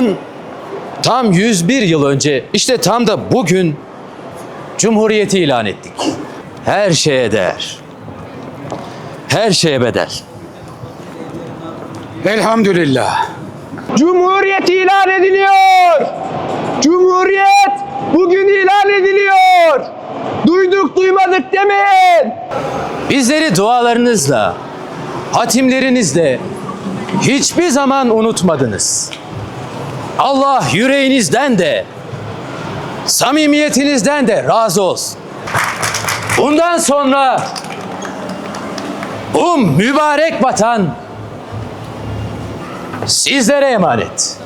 Bundan tam 101 yıl önce işte tam da bugün Cumhuriyeti ilan ettik. Her şeye değer. Her şeye bedel. Elhamdülillah. Cumhuriyet ilan ediliyor. Cumhuriyet bugün ilan ediliyor. Duyduk duymadık demeyin. Bizleri dualarınızla, hatimlerinizle hiçbir zaman unutmadınız. Allah yüreğinizden de, samimiyetinizden de razı olsun. Bundan sonra bu mübarek vatan sizlere emanet.